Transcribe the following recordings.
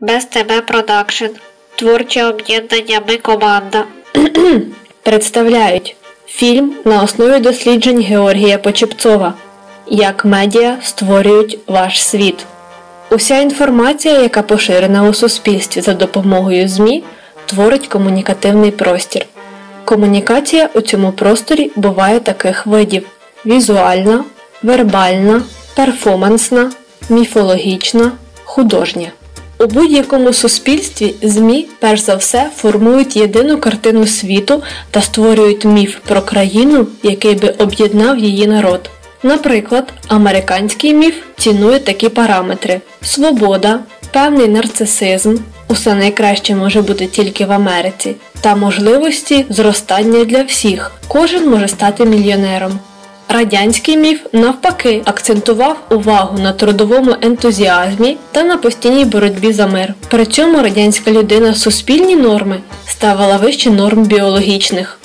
Без тебе продакшн. Творче об'єднання Ми команда. Представляють фільм на основі досліджень Георгія Почепцова Як медіа створюють ваш світ. Уся інформація, яка поширена у суспільстві за допомогою ЗМІ, творить комунікативний простір. Комунікація у цьому просторі буває таких видів: візуальна, вербальна, перформансна, міфологічна, художня. У будь-якому суспільстві ЗМІ перш за все формують єдину картину світу та створюють міф про країну, який би об'єднав її народ. Наприклад, американський міф цінує такі параметри: свобода, певний нарцисизм, усе найкраще може бути тільки в Америці, та можливості зростання для всіх. Кожен може стати мільйонером. Радянський міф, навпаки, акцентував увагу на трудовому ентузіазмі та на постійній боротьбі за мир. При цьому радянська людина суспільні норми ставила вище норм біологічних.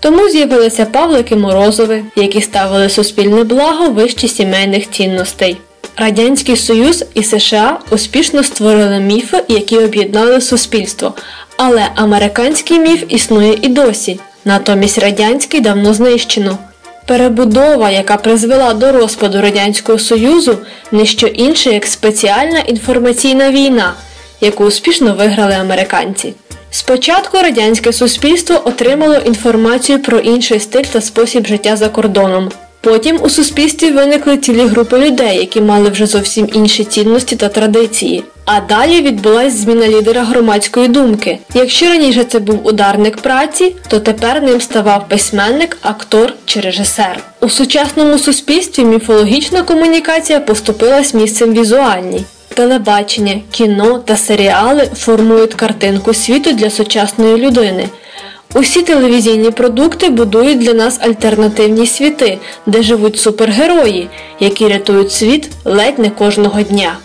Тому з'явилися Павлики Морозови, які ставили суспільне благо вище сімейних цінностей. Радянський Союз і США успішно створили міфи, які об'єднали суспільство, але американський міф існує і досі, натомість радянський давно знищено. Перебудова, яка призвела до розпаду Радянського Союзу, не що інше, як спеціальна інформаційна війна, яку успішно виграли американці. Спочатку радянське суспільство отримало інформацію про інший стиль та спосіб життя за кордоном. Потім у суспільстві виникли цілі групи людей, які мали вже зовсім інші цінності та традиції. А далі відбулася зміна лідера громадської думки. Якщо раніше це був ударник праці, то тепер ним ставав письменник, актор чи режисер. У сучасному суспільстві міфологічна комунікація поступилась місцем візуальній. Телебачення, кіно та серіали формують картинку світу для сучасної людини. Усі телевізійні продукти будують для нас альтернативні світи, де живуть супергерої, які рятують світ ледь не кожного дня.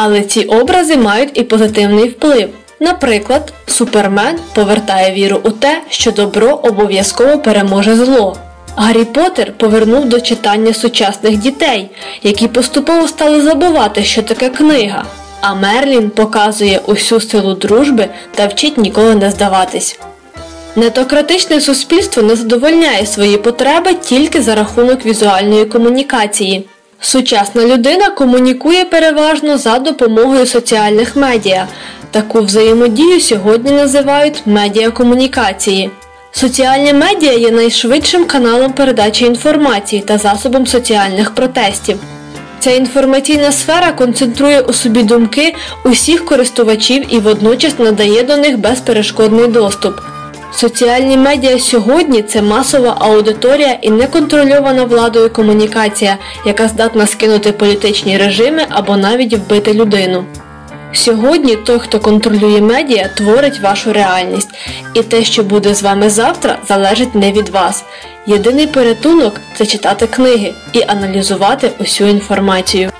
Але ці образи мають і позитивний вплив. Наприклад, Супермен повертає віру у те, що добро обов'язково переможе зло. Гаррі Поттер повернув до читання сучасних дітей, які поступово стали забувати, що таке книга. А Мерлін показує усю силу дружби та вчить ніколи не здаватись. Нетократичне суспільство не задовольняє свої потреби тільки за рахунок візуальної комунікації. Сучасна людина комунікує переважно за допомогою соціальних медіа. Таку взаємодію сьогодні називають медіакомунікації. Соціальні медіа є найшвидшим каналом передачі інформації та засобом соціальних протестів. Ця інформаційна сфера концентрує у собі думки усіх користувачів і водночас надає до них безперешкодний доступ. Соціальні медіа сьогодні це масова аудиторія і неконтрольована владою комунікація, яка здатна скинути політичні режими або навіть вбити людину. Сьогодні той, хто контролює медіа, творить вашу реальність, і те, що буде з вами завтра, залежить не від вас. Єдиний порятунок це читати книги і аналізувати усю інформацію.